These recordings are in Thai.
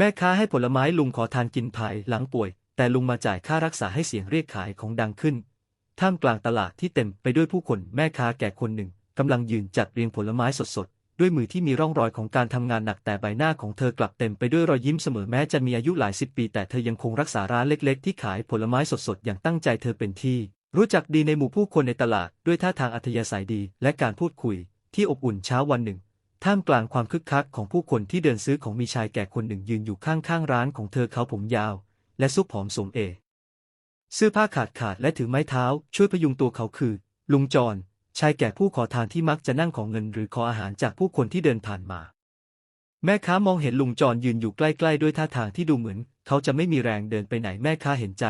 แม่ค้าให้ผลไม้ลุงขอทานกินภายหลังป่วย แต่ลุงมาจ่ายค่ารักษาให้เสียงเรียกขายของดังขึ้น ท่ามกลางตลาดที่เต็มไปด้วยผู้คนแม่ค้าแก่คนหนึ่งกำลังยืนจัดเรียงผลไม้สดๆ ด้วยมือที่มีร่องรอยของการทำงานหนักแต่ใบหน้าของเธอกลับเต็มไปด้วยรอยยิ้มเสมอแม้จะมีอายุหลายสิบปี แต่เธอยังคงรักษาร้านเล็กๆ ที่ขายผลไม้สดๆ อย่างตั้งใจเธอเป็นที่ รู้จักดีในหมู่ผู้คนในตลาดด้วยท่าทางอัธยาศัยดี และการพูดคุย ที่อบอุ่นเช้าวันหนึ่ง ท่ามกลางความคึกคักของผู้คนที่เดินซื้อของมีชายแก่คนหนึ่งยืนอยู่ข้างๆร้านของเธอเขาผมยาว และซุปผอมสมเอ เสื้อผ้าขาดขาดและถือไม้เท้า ช่วยพยุงตัวเขาคือ ลุงจรชายแก่ผู้ขอทานที่มักจะนั่งขอเงินหรือขออาหารจากผู้คนที่เดินผ่านมา แม่ค้ามองเห็นลุงจรยืนอยู่ใกล้ๆ ด้วยท่าทางที่ดูเหมือน เขาจะไม่มีแรงเดินไปไหนแม่ค้าเห็นใจ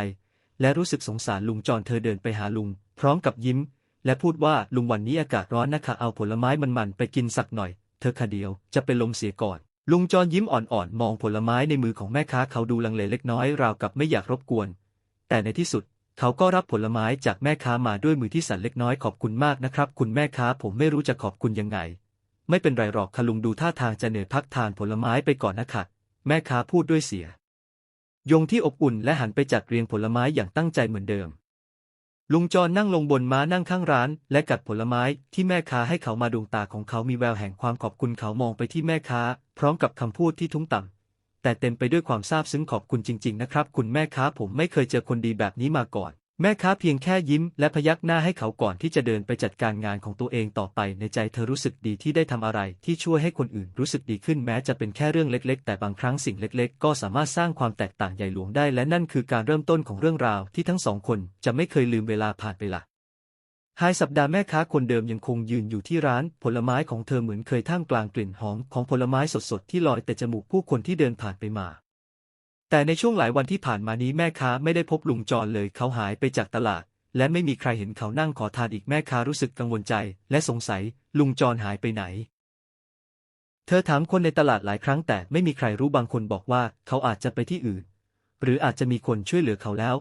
และรู้สึกสงสารลุงจรเธอเดินไปหาลุง พร้อมกับยิ้ม และพูดว่าลุงวันนี้อากาศร้อนนะคะเอาผลไม้มันๆไปกินสักหน่อย เธอคาเดียวจะเป็นลมเสียก่อน ลุงจรยิ้มอ่อนๆ มองผลไม้ในมือของแม่ค้าเขาดูลังเลเล็กน้อยราวกับไม่อยากรบกวน แต่ในที่สุด เขาก็รับผลไม้จากแม่ค้ามาด้วยมือที่สั่นเล็กน้อยขอบคุณมากนะครับ คุณแม่ค้าผมไม่รู้จะขอบคุณยังไง ไม่เป็นไรหรอกค่ะลุงดูท่าทางจะเหนื่อยพักทานผลไม้ไปก่อนนะคะแม่ค้าพูดด้วยเสีย ยงที่อบอุ่นและหันไปจัดเรียงผลไม้อย่างตั้งใจเหมือนเดิม ลุงจรนั่งลงบนม้านั่งข้างร้าน และกัดผลไม้ที่แม่ค้าให้เขามาดวงตาของเขามีแววแห่งความขอบคุณเขามองไปที่แม่ค้า พร้อมกับคำพูดที่ทุ้มต่ำแต่เต็มไปด้วยความซาบซึ้งขอบคุณจริง ๆ นะครับ คุณแม่ค้าผมไม่เคยเจอคนดีแบบนี้มาก่อน แม่ค้าเพียงแค่ยิ้มและพยักหน้าให้เขาก่อนที่จะเดินไปจัดการงานของตัวเองต่อไปในใจเธอรู้สึกดีที่ได้ทำอะไรที่ช่วยให้คนอื่นรู้สึกดีขึ้นแม้จะเป็นแค่เรื่องเล็ก ๆ แต่บางครั้งสิ่งเล็ก ๆ ก็สามารถสร้างความแตกต่างใหญ่หลวงได้และนั่นคือการเริ่มต้นของเรื่องราวที่ทั้งสองคนจะไม่เคยลืมเวลาผ่านไปละหายสัปดาห์แม่ค้าคนเดิมยังคงยืนอยู่ที่ร้าน ผลไม้ของเธอเหมือนเคยท่ามกลางกลิ่นหอมของผลไม้สดๆที่ลอยแต่จมูกผู้คนที่เดินผ่านไปมา แต่ในช่วงหลายวันที่ผ่านมานี้แม่ค้าไม่ได้พบลุงจรเลยเขาหายไปจากตลาด และไม่มีใครเห็นเขานั่งขอทานอีกแม่ค้ารู้สึกกังวลใจ และสงสัยลุงจรหายไปไหน เธอถามคนในตลาดหลายครั้งแต่ไม่มีใครรู้บางคนบอกว่าเขาอาจจะไปที่อื่น หรืออาจจะมีคนช่วยเหลือเขาแล้ว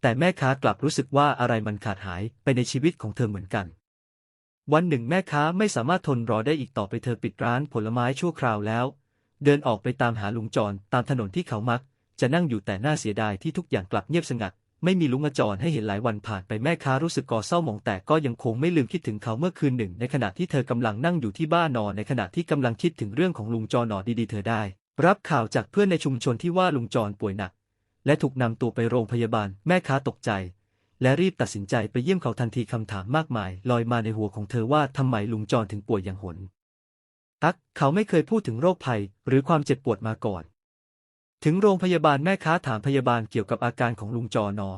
แต่แม่ค้ากลับรู้สึกว่าอะไรมันขาดหายไปในชีวิตของเธอเหมือนกันวันหนึ่งแม่ค้าไม่สามารถทนรอได้อีกต่อไปเธอปิดร้านผลไม้ชั่วคราวแล้ว เดินออกไปตามหาลุงจรตามถนนที่เขามัก จะนั่งอยู่แต่หน่าเสียดายที่ทุกอย่างกลับเงียบสงัด ไม่มีลุงอจรให้เห็นหลายวันผ่านไปแม่ค้ารู้สึกก่อเศร้าหมองแต่ก็ยังคงไม่ลืมคิดถึงเขาเมื่อคืนหนึ่ง ในขณะที่เธอกำลังนั่งอยู่ที่บ้านนอนในขณะที่กำลังคิดถึงเรื่องของลุงจรหนอดีๆเธอได้ รับข่าวจากเพื่อนในชุมชนที่ว่าลุงจรป่วยหนัก และถูกนำตัวไปโรงพยาบาล แม่ค้าตกใจ และรีบตัดสินใจไปเยี่ยมเขาทันทีคำถามมากมาย ลอยมาในหัวของเธอว่าทำไมลุงจรถึงป่วยอย่างหนตักเขาไม่เคยพูดถึงโรคภัย หรือความเจ็บปวดมาก่อน ถึงโรงพยาบาลแม่ค้าถามพยาบาลเกี่ยวกับอาการของลุงจอนอ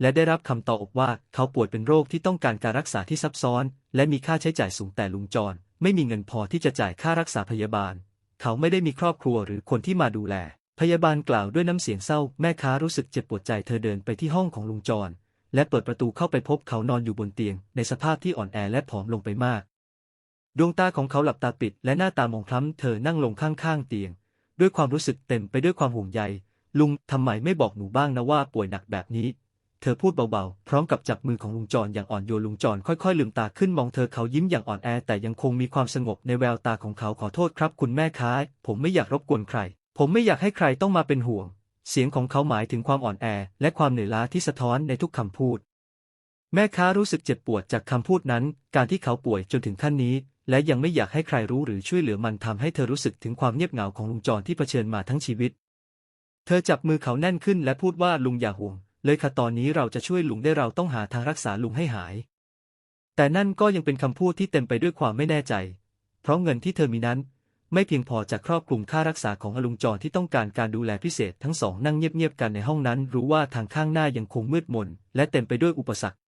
และได้รับคำตอบว่าเขาป่วยเป็นโรคที่ต้องการการรักษาที่ซับซ้อน และมีค่าใช้จ่ายสูงแต่ลุงจรไม่มีเงินพอที่จะจ่ายค่ารักษาพยาบาล เขาไม่ได้มีครอบครัวหรือคนที่มาดูแล พยาบาลกล่าวด้วยน้ำเสียงเศร้า แม่ค้ารู้สึกเจ็บปวดใจเธอเดินไปที่ห้องของลุงจรและเปิดประตูเข้าไปพบเขานอนอยู่บนเตียง ในสภาพที่อ่อนแอและผอมลงไปมาก ดวงตาของเขาหลับตาปิด และหน้าตามองคล้ำเธอนั่งลงข้างๆเตียง ด้วยความรู้สึกเต็มไปด้วยความห่วงใย ลุงทำไมไม่บอกหนูบ้างนะว่าป่วยหนักแบบนี้ เธอพูดเบาๆ พร้อมกับจับมือของลุงจรอย่างอ่อนโยนลุงจรค่อยๆลืมตาขึ้นมองเธอเขายิ้มอย่างอ่อนแอ แต่ยังคงมีความสงบในแววตาของเขาขอโทษครับ คุณแม่ค้าผมไม่อยากรบกวนใคร ผมไม่อยากให้ใครต้องมาเป็นห่วง เสียงของเขาหมายถึงความอ่อนแอ และความเหนื่อยล้าที่สะท้อนในทุกคำพูดแม่ค้ารู้สึกเจ็บปวดจากคำพูดนั้น การที่เขาป่วยจนถึงขั้นนี้ และยังไม่อยากให้ใครรู้หรือช่วยเหลือมันทำให้เธอรู้สึกถึงความเงียบเหงาของลุงจรที่เผชิญมาทั้งชีวิต เธอจับมือเขาแน่นขึ้นและพูดว่าลุงอย่าห่วง เลยค่ะตอนนี้เราจะช่วยลุงได้เราต้องหาทางรักษาลุงให้หาย แต่นั่นก็ยังเป็นคำพูดที่เต็มไปด้วยความไม่แน่ใจ เพราะเงินที่เธอมีนั้น ไม่เพียงพอจะครอบคลุมค่ารักษาของอลุงจรที่ต้องการการดูแลพิเศษทั้งสองนั่งเงียบๆกันในห้องนั้น รู้ว่าทางข้างหน้ายังคงมืดมนและเต็มไปด้วยอุปสรรค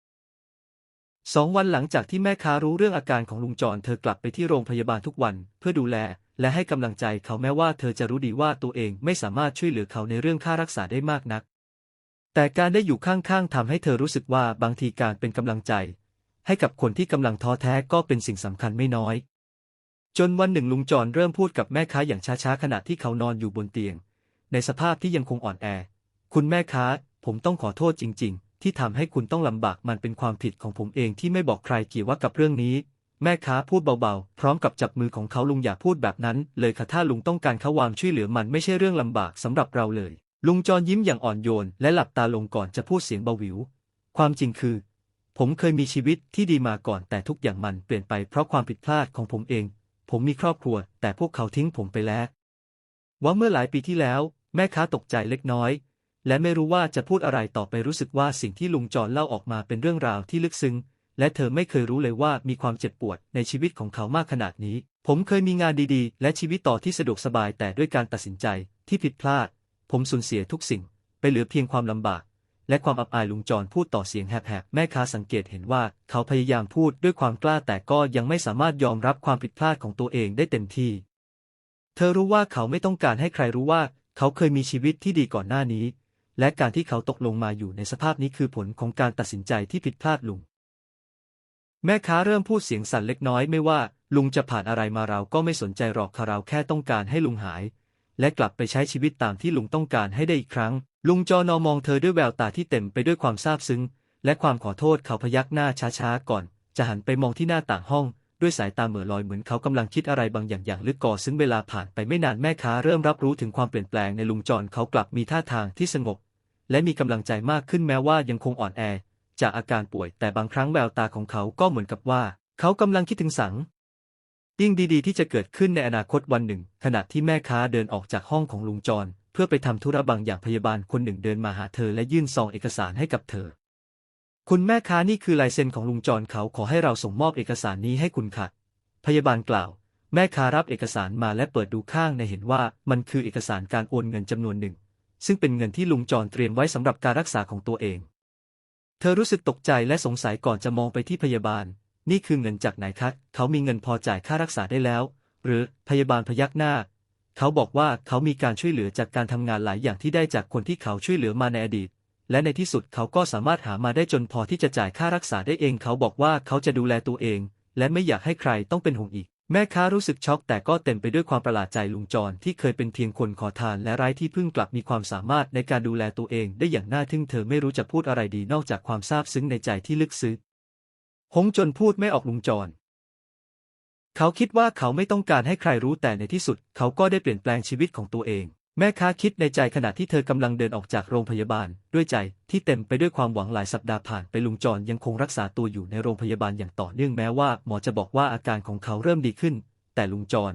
สองวันหลังจากที่แม่ค้ารู้เรื่องอาการของลุงจรเธอกลับไปที่โรงพยาบาลทุกวัน เพื่อดูแล และให้กำลังใจเขาแม้ว่าเธอจะรู้ดีว่าตัวเองไม่สามารถช่วยเหลือเขาในเรื่องค่ารักษาได้มากนัก แต่การได้อยู่ข้างๆทำให้เธอรู้สึกว่าบางทีการเป็นกำลังใจ ให้กับคนที่กำลังท้อแท้ก็เป็นสิ่งสำคัญไม่น้อย จนวันหนึ่งลุงจรเริ่มพูดกับแม่ค้าอย่างช้าๆขณะที่เขานอนอยู่บนเตียง ในสภาพที่ยังคงอ่อนแอ คุณแม่ค้า ผมต้องขอโทษจริง ๆ ที่ทำให้คุณต้องลำบากมันเป็นความผิดของผมเองที่ไม่บอกใครเกี่ยวว่ากับเรื่องนี้ แม่ค้าพูดเบาๆ พร้อมกับจับมือของเขาลุงอย่าพูดแบบนั้น เลยค่ะถ้าลุงต้องการเขาวามช่วยเหลือมันไม่ใช่เรื่องลำบากสำหรับเราเลย ลุงจรยิ้มอย่างอ่อนโยน และหลับตาลงก่อนจะพูดเสียงเบาหวิว ความจริงคือ ผมเคยมีชีวิตที่ดีมาก่อนแต่ทุกอย่างมันเปลี่ยนไปเพราะความผิดพลาดของผมเอง ผมมีครอบครัว แต่พวกเขาทิ้งผมไปแล้ว ว่าเมื่อหลายปีที่แล้ว แม่ค้าตกใจเล็กน้อย และไม่รู้ว่าจะพูดอะไรต่อไปรู้สึกว่าสิ่งที่ลุงจรเล่าออกมาเป็นเรื่องราวที่ลึกซึ้ง และเธอไม่เคยรู้เลยว่ามีความเจ็บปวดในชีวิตของเขามากขนาดนี้ ผมเคยมีงานดีๆ และชีวิตต่อที่สะดวกสบายแต่ด้วยการตัดสินใจที่ผิดพลาด ผมสูญเสียทุกสิ่ง ไปเหลือเพียงความลำบาก และความอับอายลุงจรพูดต่อเสียงแหบๆแม่ค้าสังเกตเห็นว่าเขาพยายามพูดด้วยความกล้าแต่ก็ยังไม่สามารถยอมรับความผิดพลาดของตัวเองได้เต็มที่ เธอรู้ว่าเขาไม่ต้องการให้ใครรู้ว่า เขาเคยมีชีวิตที่ดีก่อนหน้านี้ และการที่เขาตกลงมาอยู่ในสภาพนี้คือผลของการตัดสินใจที่ผิดพลาดลุง แม่ค้าเริ่มพูดเสียงสั่นเล็กน้อยไม่ว่า ลุงจะผ่านอะไรมาเราก็ไม่สนใจหรอกค่ะเราแค่ต้องการให้ลุงหาย และกลับไปใช้ชีวิตตามที่ลุงต้องการให้ได้อีกครั้ง ลุงจอนอมองเธอด้วยแววตาที่เต็มไปด้วยความซาบซึ้ง และความขอโทษเขาพยักหน้าช้าๆก่อน จะหันไปมองที่หน้าต่างห้องด้วยสายตาเหม่อลอยเหมือนเขากำลังคิดอะไรบางอย่างอย่างลึกก่อซึ่งเวลาผ่านไปไม่นานแม่ค้าเริ่มรับรู้ถึงความเปลี่ยนแปลงในลุงจรเขากลับมีท่าทางที่สงบ และมีกำลังใจมากขึ้นแม้ว่ายังคงอ่อนแอ จากอาการป่วย แต่บางครั้งแววตาของเขาก็เหมือนกับว่า เขากำลังคิดถึงสังยิ่งดีๆ ที่จะเกิดขึ้นในอนาคตวันหนึ่ง ขณะที่แม่ค้าเดินออกจากห้องของลุงจร เพื่อไปทำธุระบางอย่างพยาบาลคนหนึ่งเดินมาหาเธอและยื่นซองเอกสารให้กับเธอ คุณแม่ค้านี่คือลายเซ็นของลุงจรเขาขอให้เราส่งมอบเอกสารนี้ให้คุณค่ะ พยาบาลกล่าว แม่ค้ารับเอกสารมาและเปิดดูข้างในเห็นว่ามันคือเอกสารการโอนเงินจำนวนหนึ่ง ซึ่งเป็นเงินที่ลุงจรเตรียมไว้สำหรับการรักษาของตัวเอง เธอรู้สึกตกใจและสงสัยก่อนจะมองไปที่พยาบาล นี่คือเงินจากไหนคะเขามีเงินพอจ่ายค่ารักษาได้แล้ว หรือพยาบาลพยักหน้า เขาบอกว่าเขามีการช่วยเหลือจากการทำงานหลายอย่างที่ได้จากคนที่เขาช่วยเหลือมาในอดีต และในที่สุดเขาก็สามารถหามาได้จนพอที่จะจ่ายค่ารักษาได้เอง เขาบอกว่าเขาจะดูแลตัวเอง และไม่อยากให้ใครต้องเป็นห่วงอีก แม่ค้ารู้สึกช็อกแต่ก็เต็มไปด้วยความประหลาดใจลุงจรที่เคยเป็นเพียงคนขอทานและไร้ที่พึ่งกลับมีความสามารถในการดูแลตัวเองได้อย่างน่าทึ่งเธอไม่รู้จะพูดอะไรดีนอกจากความซาบซึ้งในใจที่ลึกซึ้งหงจนพูดไม่ออกลุงจร เขาคิดว่าเขาไม่ต้องการให้ใครรู้แต่ในที่สุด เขาก็ได้เปลี่ยนแปลงชีวิตของตัวเอง แม่ค้าคิดในใจขณะที่เธอกำลังเดินออกจากโรงพยาบาล ด้วยใจที่เต็มไปด้วยความหวังหลายสัปดาห์ผ่านไปลุงจรยังคงรักษาตัวอยู่ในโรงพยาบาลอย่างต่อเนื่องแม้ว่าหมอจะบอกว่าอาการของเขาเริ่มดีขึ้น แต่ลุงจร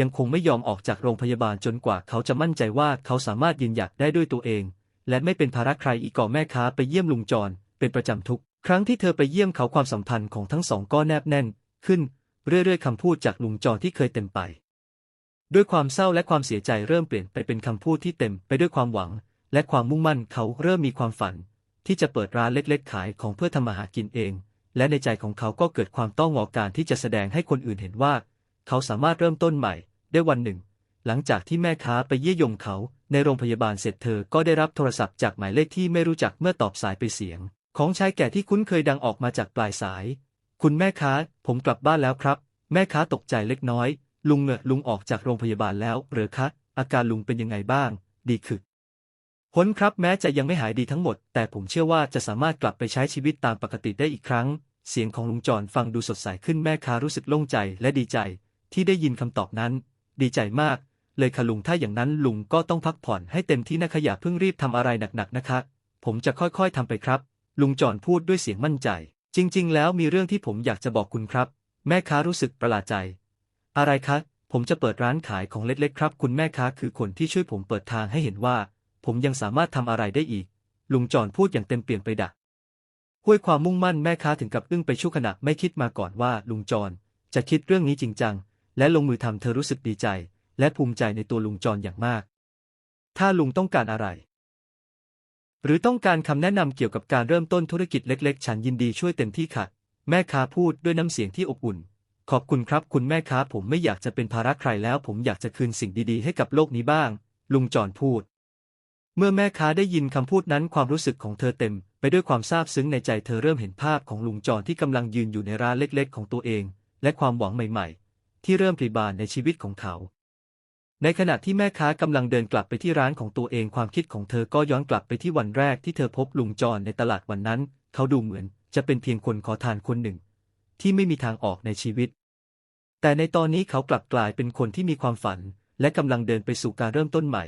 ยังคงไม่ยอมออกจากโรงพยาบาลจนกว่าเขาจะมั่นใจว่าเขาสามารถยืนหยัดได้ด้วยตัวเอง และไม่เป็นภาระใครอีกก่อแม่ค้าไปเยี่ยมลุงจรเป็นประจำทุก ครั้งที่เธอไปเยี่ยมเขาความสัมพันธ์ของทั้งสองก็แนบแน่น ขึ้นเรื่อยๆคำพูดจากลุงจรที่เคยเต็มไป ด้วยความเศร้าและความเสียใจเริ่มเปลี่ยนไปเป็นคำพูดที่เต็มไปด้วยความหวัง และความมุ่งมั่นเขาเริ่มมีความฝัน ที่จะเปิดร้านเล็กๆ ขายของเพื่อทำมาหากินเอง และในใจของเขาก็เกิดความต้องงอการที่จะแสดงให้คนอื่นเห็นว่า เขาสามารถเริ่มต้นใหม่ได้วันหนึ่ง หลังจากที่แม่ค้าไปเยี่ยยมเขา ในโรงพยาบาลเสร็จเธอก็ได้รับโทรศัพท์จากหมายเลขที่ไม่รู้จักเมื่อตอบสายไปเสียง ของชายแก่ที่คุ้นเคยดังออกมาจากปลายสาย คุณแม่ค้า ผมกลับบ้านแล้วครับ แม่ค้าตกใจเล็กน้อย ลุงเงอะลุงออกจากโรงพยาบาลแล้วเหรือคะอาการลุงเป็นยังไงบ้าง ดีขึ้นผลครับแม้จะยังไม่หายดีทั้งหมด แต่ผมเชื่อว่าจะสามารถกลับไปใช้ชีวิตตามปกติได้อีกครั้ง เสียงของลุงจรฟังดูสดใสขึ้นแม่ค้ารู้สึกโล่งใจและดีใจ ที่ได้ยินคำตอบนั้น ดีใจมาก เลยค่ะลุงถ้าอย่างนั้นลุงก็ต้องพักผ่อนให้เต็มที่นะคะอย่าเพิ่งรีบทำอะไรหนักๆนะคะ ผมจะค่อยๆทำไปครับ ลุงจรพูดด้วยเสียงมั่นใจ จริง ๆ แล้วมีเรื่องที่ผมอยากจะบอกคุณครับ แม่ค้ารู้สึกประหลาดใจ อะไรคะ ผมจะเปิดร้านขายของเล็กๆครับ คุณแม่ค้าคือคนที่ช่วยผมเปิดทางให้เห็นว่า ผมยังสามารถทำอะไรได้อีก ลุงจรพูดอย่างเต็มเปี่ยมไปดักห้วยความมุ่งมั่นแม่ค้าถึงกับอึ้งไปชั่วขณะไม่คิดมาก่อนว่าลุงจรจะคิดเรื่องนี้จริงจัง และลงมือทำเธอรู้สึกดีใจ และภูมิใจในตัวลุงจรอย่างมาก ถ้าลุงต้องการอะไร หรือต้องการคำแนะนำเกี่ยวกับการเริ่มต้นธุรกิจเล็ก ๆ ฉันยินดีช่วยเต็มที่ค่ะ แม่ค้าพูดด้วยน้ำเสียงที่อบอุ่น ขอบคุณครับคุณแม่ค้าผมไม่อยากจะเป็นภาระใครแล้ว ผมอยากจะคืนสิ่งดีๆ ให้กับโลกนี้บ้าง ลุงจอรพูด เมื่อแม่ค้าได้ยินคำพูดนั้นความรู้สึกของเธอเต็ม ไปด้วยความซาบซึ้งในใจเธอเริ่มเห็นภาพของลุงจอรที่กำลังยืนอยู่ในร้านเล็กๆ ของตัวเอง และความหวังใหม่ๆ ที่เริ่มปริบานในชีวิตของเขา ในขณะที่แม่ค้ากำลังเดินกลับไปที่ร้านของตัวเองความคิดของเธอก็ย้อนกลับไปที่วันแรกที่เธอพบลุงจอรในตลาดวันนั้น เขาดูเหมือน จะเป็นเพียงคนขอทานคนหนึ่ง ที่ไม่มีทางออกในชีวิต แต่ในตอนนี้เขากลับกลายเป็นคนที่มีความฝัน และกำลังเดินไปสู่การเริ่มต้นใหม่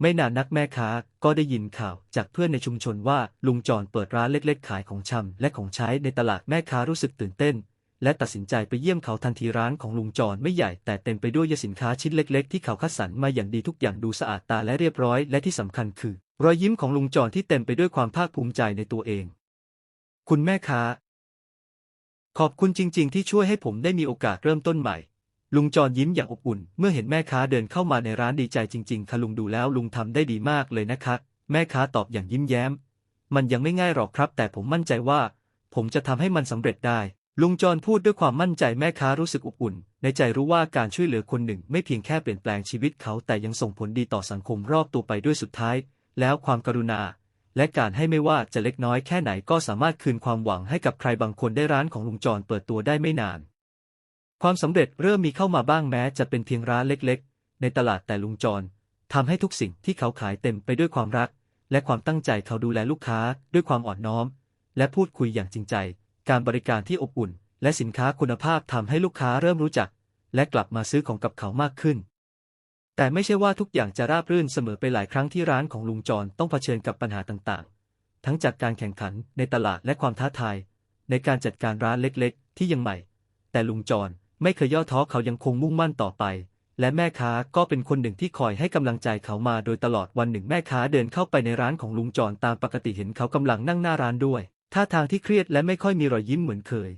ไม่นานนักแม่ค้าก็ได้ยินข่าวจากเพื่อนในชุมชนว่าลุงจรเปิดร้านเล็กๆ ขายของชำและของใช้ในตลาดแม่ค้ารู้สึกตื่นเต้น และตัดสินใจไปเยี่ยมเขาทันทีร้านของลุงจรไม่ใหญ่แต่เต็มไปด้วยยสินค้าชิ้นเล็ก ๆ ที่เขาคัดสรรมาอย่างดีทุกอย่างดูสะอาดตาและเรียบร้อย และที่สำคัญคือ รอยยิ้มของลุงจรที่เต็มไปด้วยความภาคภูมิใจในตัวเอง คุณแม่ค้า ขอบคุณจริง ๆ ที่ช่วยให้ผมได้มีโอกาสเริ่มต้นใหม่ ลุงจรยิ้มอย่างอบอุ่น เมื่อเห็นแม่ค้าเดินเข้ามาในร้านดีใจจริง ๆค่ะลุงดูแล้วลุงทำได้ดีมากเลยนะคะ แม่ค้าตอบอย่างยิ้มแย้ม มันยังไม่ง่ายหรอกครับ แต่ผมมั่นใจว่า ผมจะทำให้มันสำเร็จได้ ลุงจรพูดด้วยความมั่นใจแม่ค้ารู้สึกอบอุ่น ในใจรู้ว่าการช่วยเหลือคนหนึ่ง ไม่เพียงแค่เปลี่ยนแปลงชีวิตเขาแต่ยังส่งผลดีต่อสังคมรอบตัวไปด้วยสุดท้าย แล้วความกรุณา และการให้ไม่ว่าจะเล็กน้อยแค่ไหนก็สามารถคืนความหวังให้กับใครบางคนได้ร้านของลุงจรเปิดตัวได้ไม่นาน ความสำเร็จเริ่มมีเข้ามาบ้างแม้จะเป็นเพียงร้านเล็กๆ ในตลาดแต่ลุงจรทำให้ทุกสิ่งที่เขาขายเต็มไปด้วยความรัก และความตั้งใจเขาดูแลลูกค้าด้วยความอ่อนน้อม และพูดคุยอย่างจริงใจ การบริการที่อบอุ่น และสินค้าคุณภาพทำให้ลูกค้าเริ่มรู้จัก และกลับมาซื้อของกับเขามากขึ้น แต่ไม่ใช่ว่าทุกอย่างจะราบรื่นเสมอไปหลายครั้งที่ร้านของลุงจรต้องเผชิญกับปัญหาต่างๆ ทั้งจากการแข่งขันในตลาดและความท้าทาย ในการจัดการร้านเล็กๆ ที่ยังใหม่ แต่ลุงจรไม่เคยย่อท้อเขายังคงมุ่งมั่นต่อไป และแม่ค้าก็เป็นคนหนึ่งที่คอยให้กำลังใจเขามาโดยตลอดวันหนึ่งแม่ค้าเดินเข้าไปในร้านของลุงจรตามปกติเห็นเขากำลังนั่งหน้าร้านด้วยท่าทางที่เครียดและไม่ค่อยมีรอยยิ้มเหมือนเคย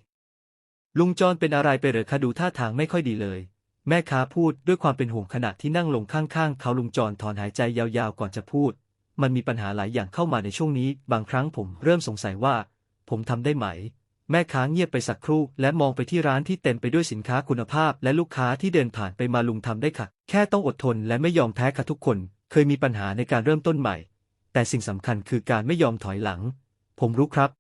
ลุงจรเป็นอะไรไปหรือคะดูท่าทางไม่ค่อยดีเลย แม่ค้าพูดด้วยความเป็นห่วงขณะที่นั่งลงข้างๆ เขาลุงจรถอนหายใจยาวๆ ก่อนจะพูด มันมีปัญหาหลายอย่างเข้ามาในช่วงนี้ บางครั้งผมเริ่มสงสัยว่า ผมทำได้ไหม แม่ค้าเงียบไปสักครู่ และมองไปที่ร้านที่เต็มไปด้วยสินค้าคุณภาพ และลูกค้าที่เดินผ่านไปมาลุงทำได้ค่ะ แค่ต้องอดทนและไม่ยอมแพ้ค่ะทุกคน เคยมีปัญหาในการเริ่มต้นใหม่ แต่สิ่งสำคัญคือการไม่ยอมถอยหลัง ผมรู้ครับ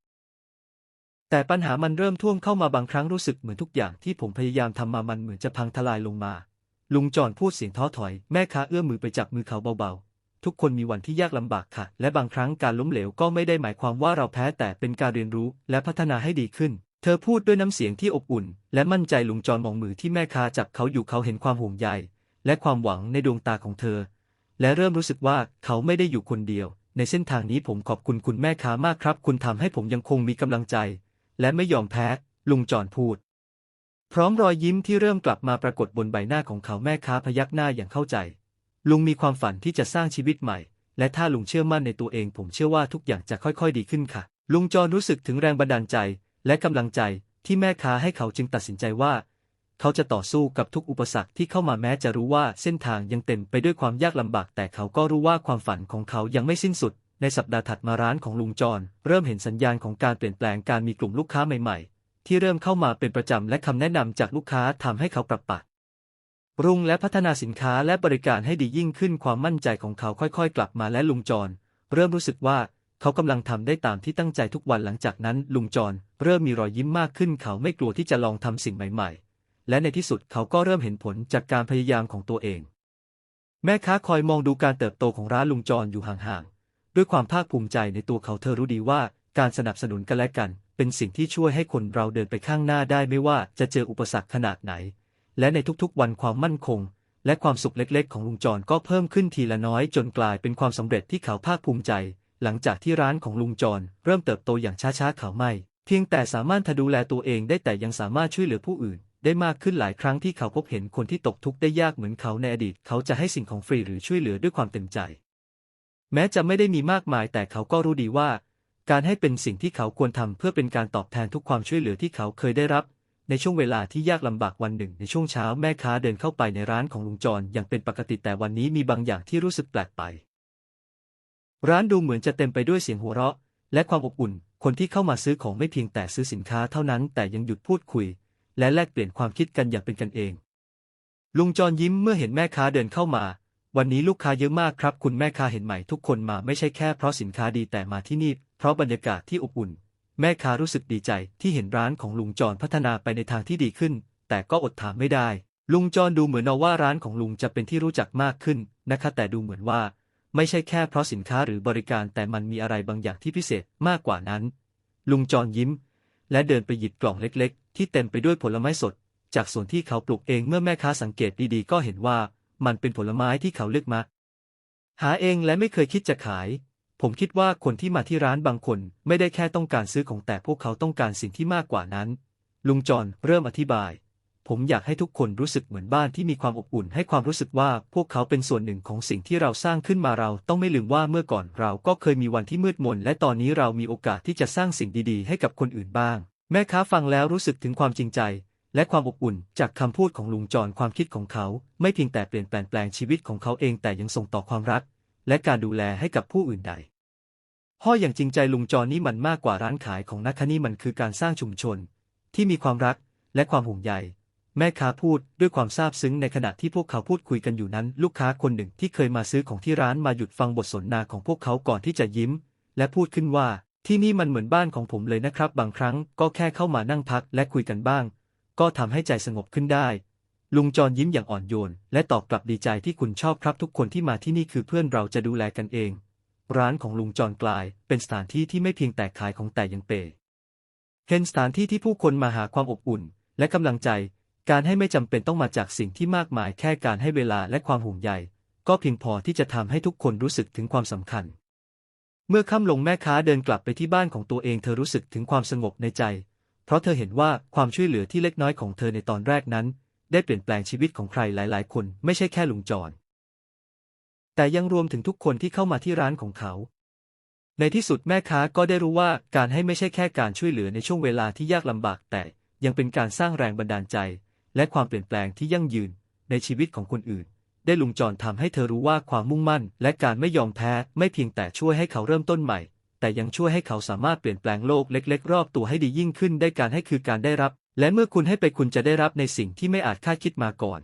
แต่ปัญหามันเริ่มท่วมเข้ามาบางครั้งรู้สึกเหมือนทุกอย่างที่ผมพยายามทำมามันเหมือนจะพังทลายลงมา ลุงจอนพูดเสียงท้อถอย แม่ค้าเอื้อมมือไปจับมือเขาเบาๆ ทุกคนมีวันที่ยากลำบากค่ะ และบางครั้งการล้มเหลวก็ไม่ได้หมายความว่าเราแพ้แต่เป็นการเรียนรู้และพัฒนาให้ดีขึ้น เธอพูดด้วยน้ำเสียงที่อบอุ่น และมั่นใจลุงจอนมองมือที่แม่ค้าจับเขาอยู่เขาเห็นความห่วงใยและความหวังในดวงตาของเธอ และเริ่มรู้สึกว่าเขาไม่ได้อยู่คนเดียว ในเส้นทางนี้ผมขอบคุณคุณแม่ค้ามากครับ คุณทำให้ผมยังคงมีกำลังใจ และไม่ยอมแพ้ ลุงจอนพูด พร้อมรอยยิ้มที่เริ่มกลับมาปรากฏบนใบหน้าของเขาแม่ค้าพยักหน้าอย่างเข้าใจ ลุงมีความฝันที่จะสร้างชีวิตใหม่ และถ้าลุงเชื่อมั่นในตัวเอง ผมเชื่อว่าทุกอย่างจะค่อยๆ ดีขึ้นค่ะ ลุงจอนรู้สึกถึงแรงบันดาลใจ และกำลังใจที่แม่ค้าให้เขาจึงตัดสินใจว่า เขาจะต่อสู้กับทุกอุปสรรคที่เข้ามาแม้จะรู้ว่าเส้นทางยังเต็มไปด้วยความยากลำบาก แต่เขาก็รู้ว่าความฝันของเขายังไม่สิ้นสุด ในสัปดาห์ถัดมาร้านของลุงจร เริ่มเห็นสัญญาณของการเปลี่ยนแปลงการมีกลุ่มลูกค้าใหม่ๆ ที่เริ่มเข้ามาเป็นประจำและคำแนะนำจากลูกค้าทำให้เขาปรับปรุงและพัฒนาสินค้าและบริการให้ดียิ่งขึ้นความมั่นใจของเขาค่อยๆ กลับมาและลุงจร เริ่มรู้สึกว่าเขากำลังทำได้ตามที่ตั้งใจทุกวันหลังจากนั้น ลุงจร เริ่มมีรอยยิ้มมากขึ้น เขาไม่กลัวที่จะลองทำสิ่งใหม่ๆ และในที่สุดเขาก็เริ่มเห็นผลจากการพยายามของตัวเอง แม่ค้าคอยมองดูการเติบโตของร้านลุงจรอยู่ห่าง ด้วยความภาคภูมิใจในตัวเขาเธอรู้ดีว่า การสนับสนุนกันและกัน เป็นสิ่งที่ช่วยให้คนเราเดินไปข้างหน้าได้ไม่ว่าจะเจออุปสรรคขนาดไหน และในทุกๆวันความมั่นคง และความสุขเล็กๆ ของลุงจรก็เพิ่มขึ้นทีละน้อยจนกลายเป็นความสำเร็จที่เขาภาคภูมิใจ หลังจากที่ร้านของลุงจรเริ่มเติบโตอย่างช้าๆเขาไม่ เพียงแต่สามารถดูแลตัวเองได้แต่ยังสามารถช่วยเหลือผู้อื่นได้มากขึ้นหลายครั้งที่เขาพบเห็นคนที่ตกทุกข์ได้ยากเหมือนเขาในอดีต เขาจะให้สิ่งของฟรีหรือช่วยเหลือด้วยความเต็มใจ แม้จะไม่ได้มีมากมายแต่เขาก็รู้ดีว่า การให้เป็นสิ่งที่เขาควรทำเพื่อเป็นการตอบแทนทุกความช่วยเหลือที่เขาเคยได้รับ ในช่วงเวลาที่ยากลำบากวันหนึ่ง ในช่วงเช้าแม่ค้าเดินเข้าไปในร้านของลุงจรอย่างเป็นปกติแต่วันนี้มีบางอย่างที่รู้สึกแปลกไป ร้านดูเหมือนจะเต็มไปด้วยเสียงหัวเราะ และความอบอุ่น คนที่เข้ามาซื้อของไม่เพียงแต่ซื้อสินค้าเท่านั้น แต่ยังหยุดพูดคุย และแลกเปลี่ยนความคิดกันอย่างเป็นกันเอง ลุงจรยิ้มเมื่อเห็นแม่ค้าเดินเข้ามา วันนี้ลูกค้าเยอะมากครับ คุณแม่ค้าเห็นไหมทุกคนมาไม่ใช่แค่เพราะสินค้าดีแต่มาที่นี่ เพราะบรรยากาศที่อบอุ่น แม่ค้ารู้สึกดีใจที่เห็นร้านของลุงจรพัฒนาไปในทางที่ดีขึ้น แต่ก็อดถามไม่ได้ ลุงจรดูเหมือนว่าร้านของลุงจะเป็นที่รู้จักมากขึ้นนะคะ แต่ดูเหมือนว่า ไม่ใช่แค่เพราะสินค้าหรือบริการแต่มันมีอะไรบางอย่างที่พิเศษมากกว่านั้น ลุงจรยิ้ม และเดินไปหยิบกล่องเล็ก ๆ ที่เต็มไปด้วยผลไม้สด จากสวนที่เขาปลูกเองเมื่อแม่ค้าสังเกตดีๆ ก็เห็นว่า มันเป็นผลไม้ที่เขาเลือกมา หาเองและไม่เคยคิดจะขาย ผมคิดว่าคนที่มาที่ร้านบางคนไม่ได้แค่ต้องการซื้อของแต่พวกเขาต้องการสิ่งที่มากกว่านั้น ลุงจอนเริ่มอธิบาย ผมอยากให้ทุกคนรู้สึกเหมือนบ้านที่มีความอบอุ่น ให้ความรู้สึกว่าพวกเขาเป็นส่วนหนึ่งของสิ่งที่เราสร้างขึ้นมาเราต้องไม่ลืมว่าเมื่อก่อนเราก็เคยมีวันที่มืดมน และตอนนี้เรามีโอกาสที่จะสร้างสิ่งดีๆ ให้กับคนอื่นบ้าง แม่ค้าฟังแล้วรู้สึกถึงความจริงใจ และความอบอุ่นจากคำพูดของลุงจอนความคิดของเขา ไม่เพียงแต่เปลี่ยนแปลงแปลงชีวิตของเขาเองแต่ยังส่งต่อความรัก และการดูแลให้กับผู้อื่นใดพ่ออย่างจริงใจลุงจอนนี่มันมากกว่าร้านขายของนักคนี่มันคือการสร้างชุมชน ที่มีความรักและความห่วงใยแม่ค้าพูดด้วยความซาบซึ้งในขณะที่พวกเขาพูดคุยกันอยู่นั้น ลูกค้าคนหนึ่งที่เคยมาซื้อของที่ร้านมาหยุดฟังบทสนทนาของพวกเขาก่อนที่จะยิ้ม และพูดขึ้นว่าที่นี่มันเหมือนบ้านของผมเลยนะครับ บางครั้งก็แค่เข้ามานั่งพักและคุยกันบ้าง ก็ทำให้ใจสงบขึ้นได้ ลุงจรยิ้มอย่างอ่อนโยน และตอบกลับดีใจที่คุณชอบครับทุกคนที่มาที่นี่คือเพื่อนเราจะดูแลกันเอง ร้านของลุงจรกลาย เป็นสถานที่ที่ไม่เพียงแต่ขายของแต่ยังเปเป็นสถานที่ที่ผู้คนมาหาความอบอุ่น และกำลังใจ การให้ไม่จำเป็นต้องมาจากสิ่งที่มากมายแค่การให้เวลาและความห่วงใย ก็เพียงพอที่จะทำให้ทุกคนรู้สึกถึงความสำคัญ เมื่อค่ำลงแม่ค้าเดินกลับไปที่บ้านของตัวเองเธอรู้สึกถึงความสงบในใจ เพราะเธอเห็นว่าความช่วยเหลือที่เล็กน้อยของเธอในตอนแรกนั้น ได้เปลี่ยนแปลงชีวิตของใครหลาย ๆ คนไม่ใช่แค่ลุงจรแต่ยังรวมถึงทุกคนที่เข้ามาที่ร้านของเขา ในที่สุดแม่ค้าก็ได้รู้ว่าการให้ไม่ใช่แค่การช่วยเหลือในช่วงเวลาที่ยากลำบาก แต่ยังเป็นการสร้างแรงบันดาลใจ และความเปลี่ยนแปลงที่ยั่งยืน ในชีวิตของคนอื่น ได้ลุงจรทำให้เธอรู้ว่าความมุ่งมั่น และการไม่ยอมแพ้ไม่เพียงแต่ช่วยให้เขาเริ่มต้นใหม่ แต่ยังช่วยให้เขาสามารถเปลี่ยนแปลงโลกเล็ก ๆ รอบตัวให้ดียิ่งขึ้นได้การให้คือการได้รับ และเมื่อคุณให้ไปคุณจะได้รับในสิ่งที่ไม่อาจคาดคิดมาก่อน